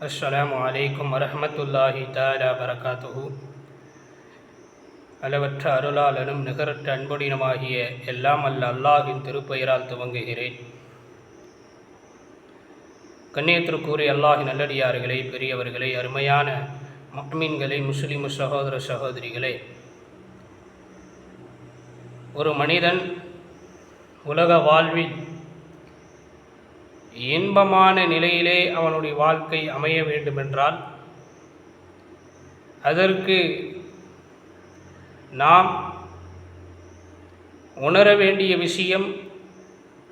அஸ்லாம் வலைக்கம் வரமத்துல்லாஹி தாலா பரகாத்துஹு. அளவற்ற அருளாளனும் நிகரற்ற அன்புடினமாகிய எல்லாம் அல்ல அல்லாஹின் திருப்பெயரால் துவங்குகிறேன். கண்ணியத்திற்குரிய அல்லாஹின் நல்லடியார்களே பெரியவர்களே அருமையான மக்மீன்களே முஸ்லிம் சகோதர சகோதரிகளே. ஒரு மனிதன் உலக வாழ்வில் இன்பமான நிலையிலே அவனுடைய வாழ்க்கை அமைய வேண்டுமென்றால் அதற்கு நாம் உணர வேண்டிய விஷயம்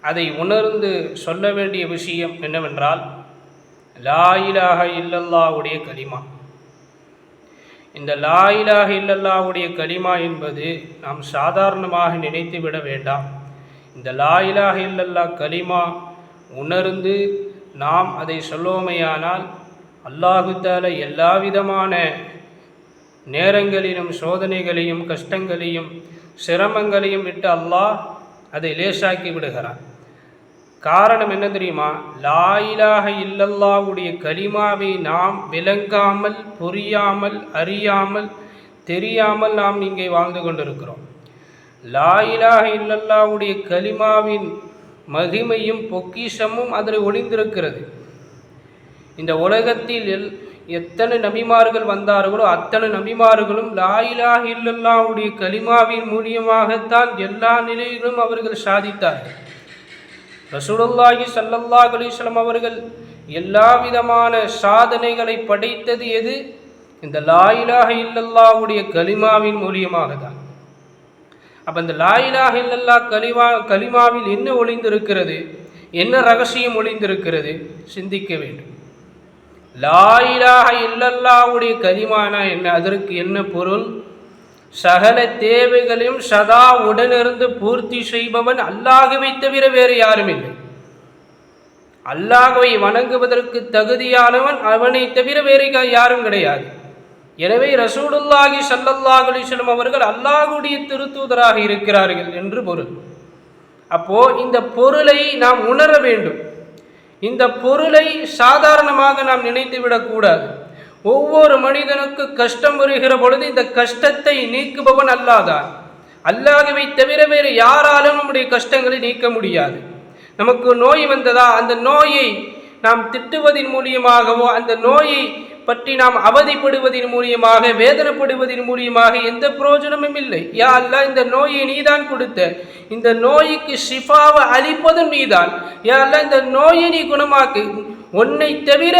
அதை உணர்ந்து சொல்ல வேண்டிய விஷயம் என்னவென்றால் லாயிலாக இல்லல்லாவுடைய கலிமா இந்த லாயிலாக இல்லல்லாவுடைய கலிமா என்பது நாம் சாதாரணமாக நினைத்து விட வேண்டாம். இந்த லாயிலாக இல்லல்லா கலிமா உணர்ந்து நாம் அதை சொல்லுவோமையானால் அல்லாஹுத்தால எல்லா விதமான நேரங்களிலும் சோதனைகளையும் கஷ்டங்களையும் சிரமங்களையும் விட்டு அல்லாஹ் அதை லேசாக்கி விடுகிறான். காரணம் என்ன தெரியுமா? லாயிலாக இல்லல்லாவுடைய கலிமாவை நாம் விளங்காமல் புரியாமல் அறியாமல் தெரியாமல் நாம் இங்கே வாழ்ந்து கொண்டிருக்கிறோம். லாயிலாக இல்லல்லாவுடைய கலிமாவின் மகிமையும் பொக்கிஷமும் அதில் ஒளிந்திருக்கிறது. இந்த உலகத்தில் எல் எத்தனை நபிமார்கள் வந்தார்களோ அத்தனை நபிமார்களும் லாயிலாக இல்லல்லாவுடைய கலிமாவின் மூலியமாகத்தான் எல்லா நிலையிலும் அவர்கள் சாதித்தார்கள். ரசூலுல்லாஹி சல்லல்லா அலிஸ்லாம் அவர்கள் எல்லா விதமான சாதனைகளை படைத்தது எது? இந்த லாயிலாக இல்லல்லாவுடைய கலிமாவின் மூலியமாக தான் அப்போ இந்த லாயிலாக இல்லல்லா கலிமா கலிமாவில் என்ன ஒளிந்திருக்கிறது? என்ன ரகசியம் ஒளிந்திருக்கிறது? சிந்திக்க வேண்டும். லாயிலாக இல்லல்லாவுடைய கலிமானா என்ன? அதற்கு என்ன பொருள்? சகல தேவைகளையும் சதா உடனிருந்து பூர்த்தி செய்பவன் அல்லாகவை தவிர வேறு யாரும் இல்லை. அல்லாகவை வணங்குவதற்கு தகுதியானவன் அவனை தவிர வேறு யாரும் கிடையாது. எனவே ரசூலுல்லாஹி சல்லல்லாஹ் அலிஸ்லம் அவர்கள் அல்லாஹுடைய திருத்தூதராக இருக்கிறார்கள் என்று பொருள். அப்போ இந்த பொருளை நாம் உணர வேண்டும். இந்த பொருளை சாதாரணமாக நாம் நினைத்து விடக்கூடாது. ஒவ்வொரு மனிதனுக்கு கஷ்டம் வருகிற பொழுது இந்த கஷ்டத்தை நீக்குபவன் அல்லாதான் அல்லாதவை தவிர வேறு யாராலும் நம்முடைய கஷ்டங்களை நீக்க முடியாது. நமக்கு நோய் வந்ததா? அந்த நோயை நாம் திட்டுவதன் மூலியமாகவோ அந்த நோயை பற்றி நாம் அவதிப்படுவதன் மூலியமாக வேதனைப்படுவதன் மூலியமாக எந்த பிரயோஜனமும் இல்லை. யா அல்லா இந்த நோயை நீதான் கொடுத்த. இந்த நோய்க்கு ஷிஃபாவை அளிப்பதும் நீதான். யா அல்லா இந்த நோயை நீ குணமாக்கு. உன்னை தவிர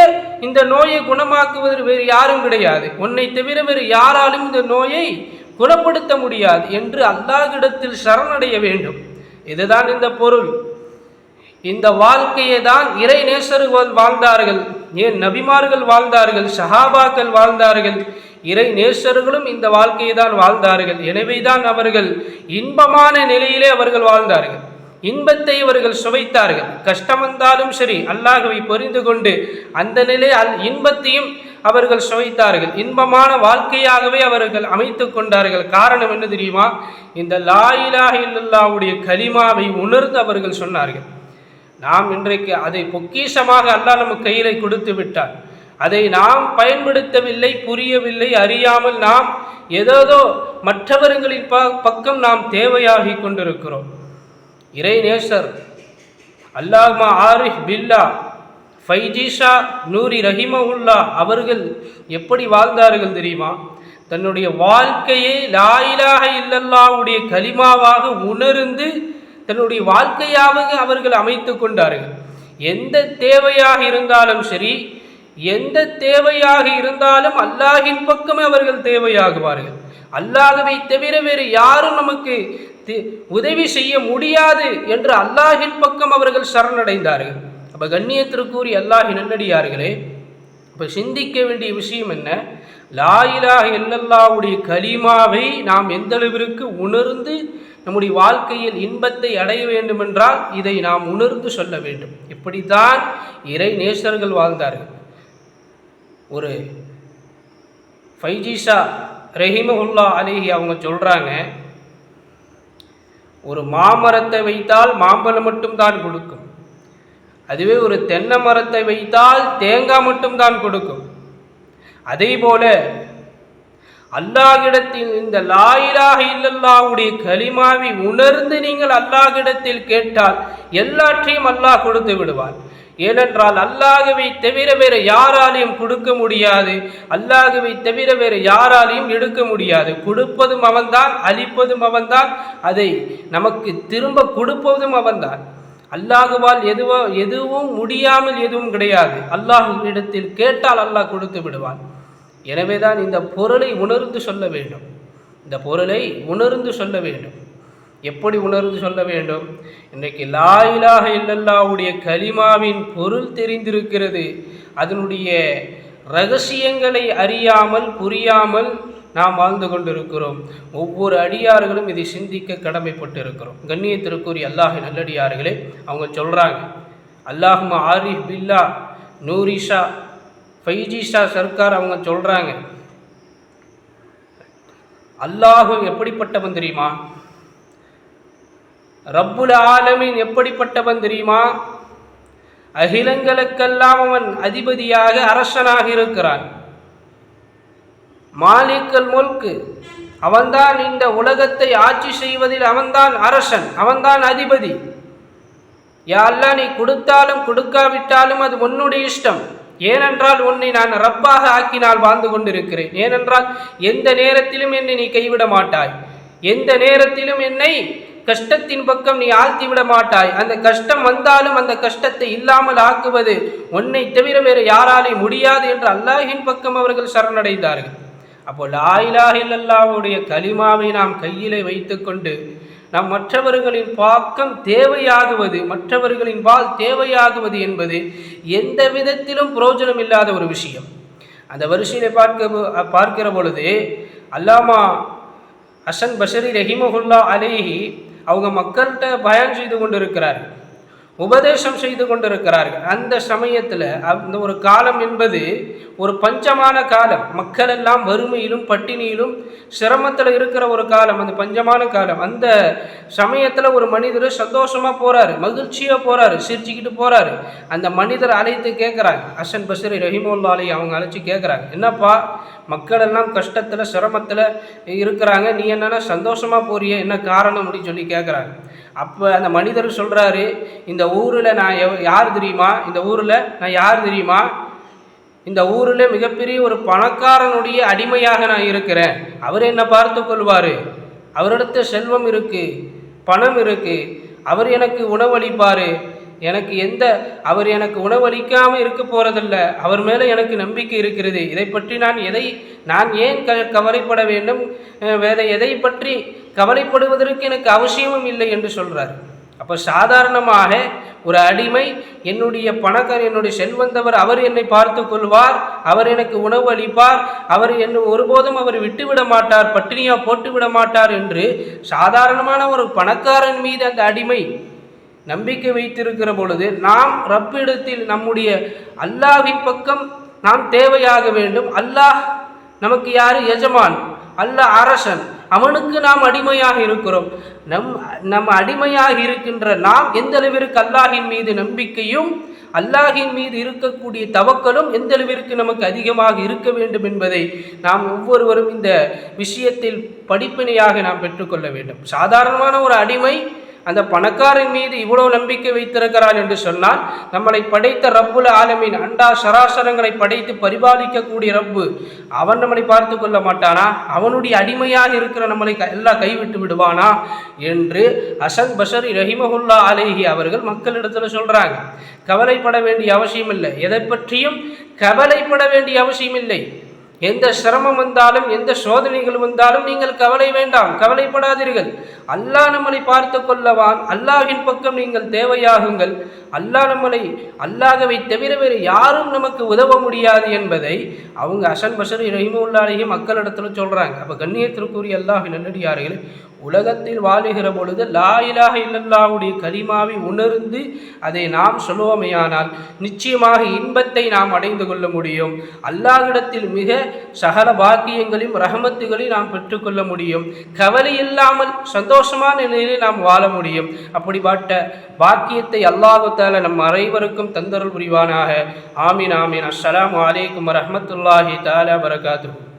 இந்த நோயை குணமாக்குவது வேறு யாரும் கிடையாது. உன்னை தவிர வேறு யாராலும் இந்த நோயை குணப்படுத்த முடியாது என்று அல்லாஹிடத்தில் சரணடைய வேண்டும். இதுதான் இந்த பொருள். இந்த வாழ்க்கையை தான் இறை நேசர்கள் வாழ்ந்தார்கள். ஏன் நபிமார்கள் வாழ்ந்தார்கள் ஷஹாபாக்கள் வாழ்ந்தார்கள்? இறை நேசர்களும் இந்த வாழ்க்கையை தான் வாழ்ந்தார்கள். எனவே தான் அவர்கள் இன்பமான நிலையிலே அவர்கள் வாழ்ந்தார்கள். இன்பத்தை அவர்கள் சுவைத்தார்கள். கஷ்டம் வந்தாலும் சரி அல்லாஹவை புரிந்து கொண்டு அந்த நிலை அல் இன்பத்தையும் அவர்கள் சுவைத்தார்கள். இன்பமான வாழ்க்கையாகவே அவர்கள் அமைத்து கொண்டார்கள். காரணம் என்ன தெரியுமா? இந்த லாயிலாக இல்லல்லாவுடைய கலிமாவை உணர்ந்து அவர்கள் சொன்னார்கள். நாம் இன்றைக்கு அதை பொக்கிஷமாக அல்லாஹ் நம்ம கையில் கொடுத்து விட்டார் அதை நாம் பயன்படுத்தவில்லை புரியவில்லை அறியாமல் நாம் ஏதோதோ மற்றவர்களின் ப பக்கம் நாம் தேவையாகி கொண்டிருக்கிறோம். இறை நேசர் அல்லாஹ்மா ஆரிஃப் பில்லா ஃபைஜிஷா நூரி ரஹிமவுல்லா அவர்கள் எப்படி வாழ்ந்தார்கள் தெரியுமா? தன்னுடைய வாழ்க்கையை லாயிலாக இல்லல்லாவுடைய கலிமாவாக உணர்ந்து தன்னுடைய வாழ்க்கையாக அவர்கள் அமைத்து கொண்டார்கள். எந்த தேவையாக இருந்தாலும் சரி எந்த தேவையாக இருந்தாலும் அல்லாஹின் பக்கமே அவர்கள் தேவையாகுவார்கள். அல்லாஹவை தவிர வேறு யாரும் நமக்கு உதவி செய்ய முடியாது என்று அல்லாஹின் பக்கம் அவர்கள் சரணடைந்தார்கள். அப்போ கண்ணியத்திற்கூறி அல்லாஹி நல்லடியார்களே இப்போ சிந்திக்க வேண்டிய விஷயம் என்ன? லாயிலாக இல்லல்லாவுடைய கலிமாவை நாம் எந்தளவிற்கு உணர்ந்து நம்முடைய வாழ்க்கையில் இன்பத்தை அடைய வேண்டுமென்றால் இதை நாம் உணர்ந்து சொல்ல வேண்டும். இப்படித்தான் இறை நேசர்கள் வாழ்ந்தார்கள். ஒரு ஃபைஜிஷா ரஹிமஹுல்லா அலிஹி அவங்க சொல்கிறாங்க ஒரு மாமரத்தை வைத்தால் மாம்பழம் மட்டும் தான் கொடுக்கும். அதுவே ஒரு தென்னை மரத்தை வைத்தால் தேங்காய் மட்டும்தான் கொடுக்கும். அதே போல அல்லாஹ்விடத்தில் இந்த லாயிலாக இல்லல்லாவுடைய கலிமாவை உணர்ந்து நீங்கள் அல்லாஹிடத்தில் கேட்டால் எல்லாற்றையும் அல்லாஹ் கொடுத்து விடுவார் ஏனென்றால் அல்லாகவை தவிர வேறு யாராலையும் கொடுக்க முடியாது. அல்லாகவை தவிர வேறு யாராலையும் எடுக்க முடியாது. கொடுப்பதும் அவன்தான் அழிப்பதும் அவன்தான் அதை நமக்கு திரும்ப கொடுப்பதும் அவன்தான். அல்லாஹுவால் எதுவோ எதுவும் முடியாமல் எதுவும் கிடையாது. அல்லாஹ் இடத்தில் கேட்டால் அல்லாஹ் கொடுத்து விடுவான். எனவே தான் இந்த பொருளை உணர்ந்து சொல்ல வேண்டும். இந்த பொருளை உணர்ந்து சொல்ல வேண்டும். எப்படி உணர்ந்து சொல்ல வேண்டும்? இன்றைக்கு லாயிலாக இல்லல்லாவுடைய கலிமாவின் பொருள் தெரிந்திருக்கிறது. அதனுடைய ரகசியங்களை அறியாமல் புரியாமல் நாம் வாழ்ந்து கொண்டிருக்கிறோம். ஒவ்வொரு அடியார்களும் இதை சிந்திக்க கடமைப்பட்டு இருக்கிறோம் கண்ணியத்திற்குரிய அல்லாஹ் நல்லடியார்களே அவங்க சொல்கிறாங்க அல்லாஹும் ஆரிஃப் பில்லா நூரிஷா ஃபைஜிஷா சர்க்கார் அவங்க சொல்கிறாங்க அல்லாஹு எப்படிப்பட்டவன் தெரியுமா? ரப்புல் ஆலமின் எப்படிப்பட்டவன் தெரியுமா? அகிலங்களுக்கெல்லாம் அவன் அதிபதியாக அரசனாக இருக்கிறான். மாலிக்கல் முல்கு அவன்தான் இந்த உலகத்தை ஆட்சி செய்வதில் அவன்தான் அரசன் அவன்தான் அதிபதி. யாரெல்லாம் நீ கொடுத்தாலும் கொடுக்காவிட்டாலும் அது உன்னுடைய இஷ்டம். ஏனென்றால் உன்னை நான் ரப்பாக ஆக்கினால் வாழ்ந்து கொண்டிருக்கிறேன். ஏனென்றால் எந்த நேரத்திலும் என்னை நீ கைவிட மாட்டாய். எந்த நேரத்திலும் என்னை கஷ்டத்தின் பக்கம் நீ ஆழ்த்தி விட மாட்டாய். அந்த கஷ்டம் வந்தாலும் அந்த கஷ்டத்தை இல்லாமல் ஆக்குவது உன்னை தவிர வேறு யாராலே முடியாது என்று அல்லாஹின் பக்கம் அவர்கள் சரணடைந்தார்கள். அப்போ லாயிலாஹில்லாவுடைய களிமாவை நாம் கையிலே வைத்துக்கொண்டு நாம் மற்றவர்களின் பாக்கம் தேவையாகுவது மற்றவர்களின் பால் தேவையாகுவது என்பது எந்த விதத்திலும் புரோஜனம் இல்லாத ஒரு விஷயம். அந்த வரிசையிலே பார்க்க பார்க்கிற பொழுது அல்லாமா அசன் பஷரி ரஹிமஹுல்லா அலேஹி அவங்க மக்கள்கிட்ட பயன் செய்து கொண்டிருக்கிறார்கள். உபதேசம் செய்து கொண்டிருக்கிறார்கள். அந்த சமயத்தில் அந்த ஒரு காலம் என்பது ஒரு பஞ்சமான காலம். மக்கள் எல்லாம் வறுமையிலும் பட்டினியிலும் சிரமத்தில் இருக்கிற ஒரு காலம் அந்த பஞ்சமான காலம். அந்த சமயத்தில் ஒரு மனிதர் சந்தோஷமாக போகிறாரு மகிழ்ச்சியாக போகிறாரு சிரிச்சுக்கிட்டு போகிறாரு அந்த மனிதர் அழைத்து கேட்குறாங்க அசன் பசரி ரஹிமுல்லாலி அவங்க அழைச்சி கேட்குறாங்க என்னப்பா மக்கள் எல்லாம் கஷ்டத்தில் சிரமத்தில் இருக்கிறாங்க. நீ என்னென்னா சந்தோஷமாக போறிய என்ன காரணம் அப்படின்னு சொல்லி கேட்குறாங்க அப்போ அந்த மனிதர் சொல்கிறாரு இந்த ஊரில் நான் எவ் யார் தெரியுமா? இந்த ஊரில் நான் யார் தெரியுமா? இந்த ஊரில் மிகப்பெரிய ஒரு பணக்காரனுடைய அடிமையாக நான் இருக்கிறேன். அவர் என்னை பார்த்து கொள்வார்? அவரிடத்த செல்வம் இருக்குது பணம் இருக்குது அவர் எனக்கு உணவளிப்பார். எனக்கு எந்த அவர் எனக்கு உணவளிக்காமல் இருக்க போகிறதில்ல அவர் மேலே எனக்கு நம்பிக்கை இருக்கிறது. இதை பற்றி நான் எதை நான் ஏன் க கவலைப்பட வேண்டும்? வேற எதை பற்றி கவலைப்படுவதற்கு எனக்கு அவசியமும் இல்லை என்று சொல்கிறார் அப்போ சாதாரணமாக ஒரு அடிமை என்னுடைய பணக்கார் என்னுடைய செல்வந்தவர் அவர் என்னை பார்த்து கொள்வார் அவர் எனக்கு உணவு அளிப்பார் அவர் என்னை ஒருபோதும் அவர் விட்டுவிட மாட்டார் பட்டினியாக போட்டு விட மாட்டார் என்று சாதாரணமான ஒரு பணக்காரன் மீது அந்த அடிமை நம்பிக்கை வைத்திருக்கிற பொழுது நாம் ரப்பிடத்தில் நம்முடைய அல்லாஹின் பக்கம் நாம் தேவையாக வேண்டும். அல்லாஹ் நமக்கு யார்? எஜமான். அல்லாஹ் அரசன். அவனுக்கு நாம் அடிமையாக இருக்கிறோம். நம் நம் அடிமையாக இருக்கின்ற நாம் எந்த அளவிற்கு அல்லாஹின் மீது நம்பிக்கையும் அல்லாஹின் மீது இருக்கக்கூடிய தவக்கலும் எந்த அளவிற்கு நமக்கு அதிகமாக இருக்க வேண்டும் என்பதை நாம் ஒவ்வொருவரும் இந்த விஷயத்தில் படிப்பினையாக நாம் பெற்றுக்கொள்ள வேண்டும். சாதாரணமான ஒரு அடிமை அந்த பணக்காரன் மீது இவ்வளவு நம்பிக்கை வைத்திருக்கிறான் என்று சொன்னால் நம்மளை படைத்த ரப்புல ஆலமின் அண்டா சராசரங்களை படைத்து பரிபாலிக்கக்கூடிய ரப்பு அவன் நம்மளை பார்த்து கொள்ள மாட்டானா? அவனுடைய அடிமையாக இருக்கிற நம்மளை எல்லாம் கைவிட்டு விடுவானா? என்று அசன் பஷர் ரஹிமஹுல்லா அலேஹி அவர்கள் மக்களிடத்தில் சொல்கிறாங்க கவலைப்பட வேண்டிய அவசியம் இல்லை எதை பற்றியும் கவலைப்பட வேண்டிய அவசியம் இல்லை எந்த சிரமம் வந்தாலும் எந்த சோதனைகள் வந்தாலும் நீங்கள் கவலை வேண்டாம் கவலைப்படாதீர்கள். அல்லாஹ் நம்மளை பார்த்து கொள்ளவான். அல்லாஹின் பக்கம் நீங்கள் தேவையாகுங்கள். அல்லாஹ் நம்மளை அல்லாகவை தவிர வேறு யாரும் நமக்கு உதவ முடியாது என்பதை அவங்க அசன் பசரி ரஹிமுல்லாலேயே மக்களிடத்தில் சொல்கிறாங்க அப்போ கண்ணியத்திற்குரிய அல்லாஹின் நல்லடியார்கள் உலகத்தில் வாழுகிற பொழுது லா இலாஹ இல்லல்லாவுடைய கலிமாவை உணர்ந்து அதை நாம் சொல்லுவோமேயானால் நிச்சயமாக இன்பத்தை நாம் அடைந்து கொள்ள முடியும். அல்லாஹிடத்தில் மிக சகல பாக்கியங்களையும் ரஹமத்துகளையும் நாம் பெற்றுக்கொள்ள முடியும். கவலை இல்லாமல் சந்தோஷமான நிலையில் நாம் வாழ முடியும். அப்படிப்பட்ட பாக்கியத்தை அல்லாஹு நம் அனைவருக்கும் தந்தருள் புரிவானாக. ஆமீன் ஆமீன். அஸ்லாம் வலைக்கம் வரமத்துல்லாஹி தாலா வரகாத்துஹு